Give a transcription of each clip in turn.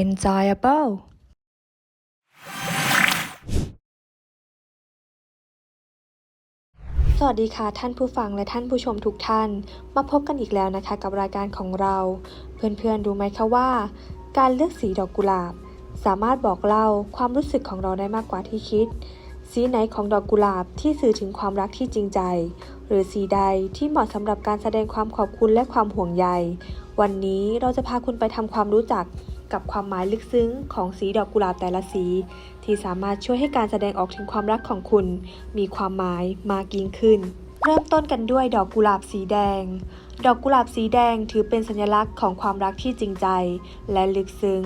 enjoyable สวัสดีค่ะท่านผู้ฟังและท่านผู้ชมทุกท่าน มาพบกันอีกแล้วนะคะกับรายการของเรา เพื่อนๆรู้ไหมคะว่า การเลือกสีดอกกุหลาบ สามารถบอกเล่าความรู้สึกของเราได้มากกว่าที่คิด สีไหนของดอกกุหลาบที่สื่อถึงความรักที่จริงใจ หรือสีใดที่เหมาะสำหรับการแสดงความขอบคุณและความห่วงใย วันนี้เราจะพาคุณไปทำความรู้จัก กับความหมายลึกซึ้งของสีดอกกุหลาบแต่ละสี ที่สามารถช่วยให้การแสดงออกถึงความรักของคุณ มีความหมายมากยิ่งขึ้น เริ่มต้นกันด้วยดอกกุหลาบสีแดงดอกกุหลาบสีแดงถือเป็นสัญลักษณ์ของความรักที่จริงใจ และลึกซึ้ง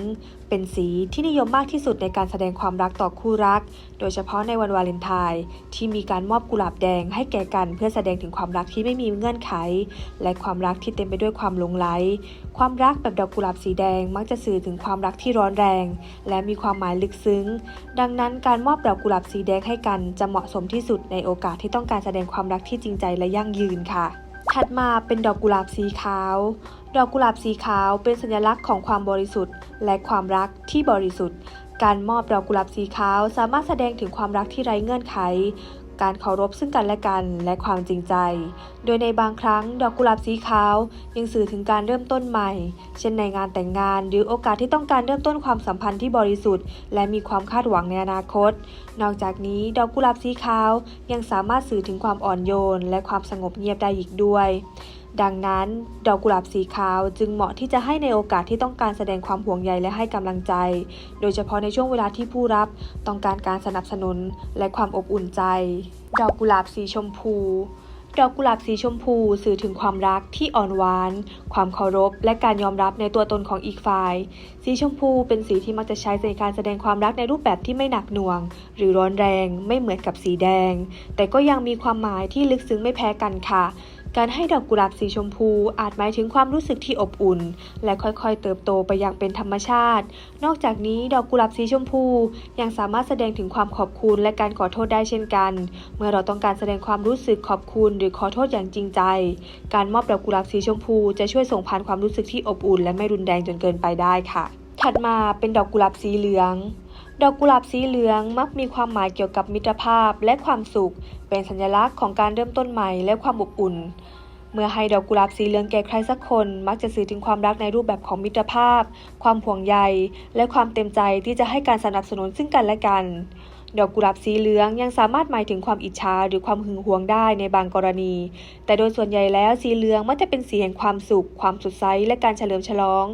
เป็นสีที่นิยมมากที่สุดในการแสดงความรักต่อคู่รัก โดยเฉพาะในวันวาเลนไทน์ที่มีการมอบกุหลาบแดงให้แก่กันเพื่อแสดงถึงความรักที่ไม่มีเงื่อนไข และความรักที่เต็มไปด้วยความหลงไหล ความรักแบบดอกกุหลาบสีแดงมักจะสื่อถึงความรักที่ร้อนแรง และมีความหมายลึกซึ้ง ดังนั้นการมอบดอกกุหลาบสีแดงให้กันจะเหมาะสมที่สุดในโอกาสที่ต้องการแสดงความรักที่จริงใจและยั่งยืนค่ะ ถัดมาเป็นดอกกุหลาบสีขาว ดอกกุหลาบสีขาวเป็นสัญลักษณ์ของความบริสุทธิ์ และความรักที่บริสุทธิ์ การมอบดอกกุหลาบสีขาวสามารถแสดงถึงความรักที่ไร้เงื่อนไข การเคารพซึ่งกันและกัน และความจริงใจ โดยในบางครั้งดอกกุหลาบสีขาว ยังสื่อถึงการเริ่มต้นใหม่ เช่นในงานแต่งงาน หรือโอกาสที่ต้องการเริ่มต้นความสัมพันธ์ที่บริสุทธิ์ และมีความคาดหวังในอนาคต นอกจากนี้ดอกกุหลาบสีขาวยังสามารถสื่อถึงความอ่อนโยน และความสงบเงียบได้อีกด้วยดังนั้น ดอกกุหลาบสีขาวจึงเหมาะที่จะให้ในโอกาสที่ต้องการแสดงความห่วงใยและให้กำลังใจ โดยเฉพาะในช่วงเวลาที่ผู้รับต้องการการสนับสนุนและความอบอุ่นใจ ดอกกุหลาบสีชมพู ดอกกุหลาบสีชมพูสื่อถึงความรักที่อ่อนหวาน ความเคารพ และการยอมรับในตัวตนของอีกฝ่าย สีชมพูเป็นสีที่มักจะใช้ในการแสดงความรักในรูปแบบที่ไม่หนักหน่วง หรือร้อนแรงไม่เหมือนกับสีแดง แต่ก็ยังมีความหมายที่ลึกซึ้งไม่แพ้กันค่ะ การให้ดอกกุหลาบสีชมพูอาจหมายถึงความรู้สึกที่อบอุ่น และค่อยๆ เติบโตไปอย่างเป็นธรรมชาติ นอกจากนี้ดอกกุหลาบสีชมพู ยังสามารถแสดงถึงความขอบคุณและการขอโทษได้เช่นกัน เมื่อเราต้องการแสดงความรู้สึกขอบคุณหรือขอโทษอย่างจริงใจ การมอบดอกกุหลาบสีชมพู จะช่วยส่งผ่านความรู้สึกที่อบอุ่น และไม่รุนแรงจนเกินไปได้ค่ะ ถัดมาเป็นดอกกุหลาบสีเหลือง ดอกกุหลาบสีเหลืองมักมีความหมายเกี่ยวกับมิตรภาพและความสุข เป็นสัญลักษณ์ของการเริ่มต้นใหม่และความอบอุ่น เมื่อให้ดอกกุหลาบสีเหลืองแก่ใครสักคน มักจะสื่อถึงความรักในรูปแบบของมิตรภาพ ความห่วงใย และความเต็มใจที่จะให้การสนับสนุนซึ่งกันและกัน ดอกกุหลาบสีเหลืองยังสามารถหมายถึงความอิจฉาหรือความหึงหวงได้ในบางกรณี แต่โดยส่วนใหญ่แล้วสีเหลืองมักจะเป็นสีแห่งความสุข ความสดใสและการเฉลิมฉลอง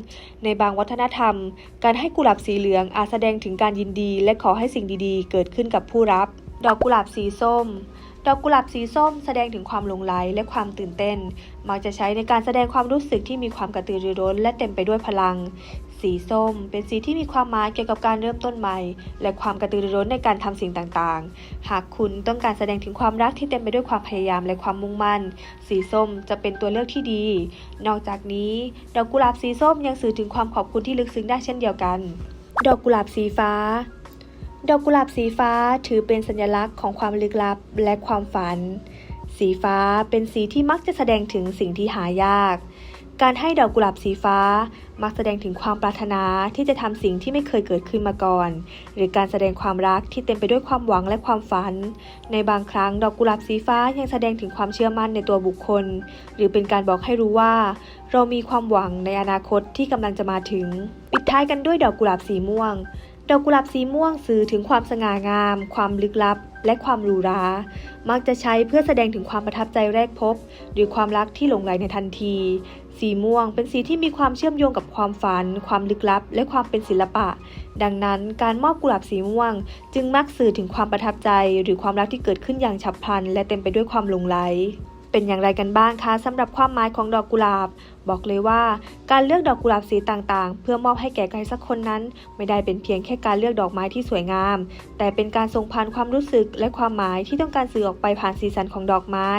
ในบางวัฒนธรรม การให้กุหลาบสีเหลืองอาจแสดงถึงการยินดี และขอให้สิ่งดีๆ เกิดขึ้นกับผู้รับ ดอกกุหลาบสีส้มดอกกุหลาบสีส้มแสดงถึงความหลงไหลและความตื่นเต้น มักจะใช้ในการแสดงความรู้สึกที่มีความกระตือรือร้น และเต็มไปด้วยพลัง สีส้ม เป็นสีที่มีความหมายเกี่ยวกับการเริ่มต้นใหม่ และความกระตือรือร้นในการทำสิ่งต่างๆ หากคุณต้องการแสดงถึงความรักที่เต็มไปด้วยความพยายามและความมุ่งมั่น สีส้มจะเป็นตัวเลือกที่ดี นอกจากนี้ดอกกุหลาบสีส้มยังสื่อถึงความขอบคุณที่ลึกซึ้งได้เช่นเดียวกัน ดอกกุหลาบสีฟ้าดอกกุหลาบสีฟ้าถือเป็นสัญลักษณ์ของความลึกลับและความฝัน สีฟ้าเป็นสีที่มักจะแสดงถึงสิ่งที่หายาก การให้ดอกกุหลาบสีฟ้า มักแสดงถึงความปรารถนาที่จะทำสิ่งที่ไม่เคยเกิดขึ้นมาก่อน หรือการแสดงความรักที่เต็มไปด้วยความหวังและความฝัน ในบางครั้งดอกกุหลาบสีฟ้ายังแสดงถึงความเชื่อมั่นในตัวบุคคล หรือเป็นการบอกให้รู้ว่า เรามีความหวังในอนาคตที่กำลังจะมาถึง ปิดท้ายกันด้วยดอกกุหลาบสีม่วงดอกกุหลาบสีม่วงสื่อถึงความสง่างาม ความลึกลับ และความหรูหรา มักจะใช้เพื่อแสดงถึงความประทับใจแรกพบ หรือความรักที่หลงไหลในทันที สีม่วงเป็นสีที่มีความเชื่อมโยงกับความฝัน ความลึกลับ และความเป็นศิลปะ ดังนั้นการมอบกุหลาบสีม่วง จึงมักสื่อถึงความประทับใจ หรือความรักที่เกิดขึ้นอย่างฉับพลัน และเต็มไปด้วยความหลงไหลเป็นอย่างไรกันบ้างคะสำหรับความหมายของดอกกุหลาบ บอกเลยว่า การเลือกดอกกุหลาบสีต่างๆ เพื่อมอบให้แก่ใครสักคนนั้น ไม่ได้เป็นเพียงแค่การเลือกดอกไม้ที่สวยงาม แต่เป็นการส่งผ่านความรู้สึกและความหมายที่ต้องการสื่อออกไปผ่านสีสันของดอกไม้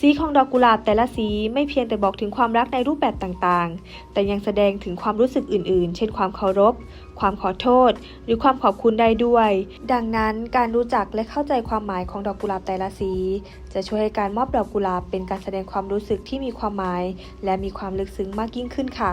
สีของดอกกุหลาบแต่ละสีไม่เพียงแต่บอกถึงความรักในรูปแบบต่างๆ แต่ยังแสดงถึงความรู้สึกอื่นๆ เช่นความเคารพ ความขอโทษ หรือความขอบคุณได้ด้วย ดังนั้นการรู้จักและเข้าใจความหมายของดอกกุหลาบแต่ละสี จะช่วยให้การมอบดอกกุหลาบเป็นการแสดงความรู้สึกที่มีความหมาย และมีความลึกซึ้งมากยิ่งขึ้นค่ะ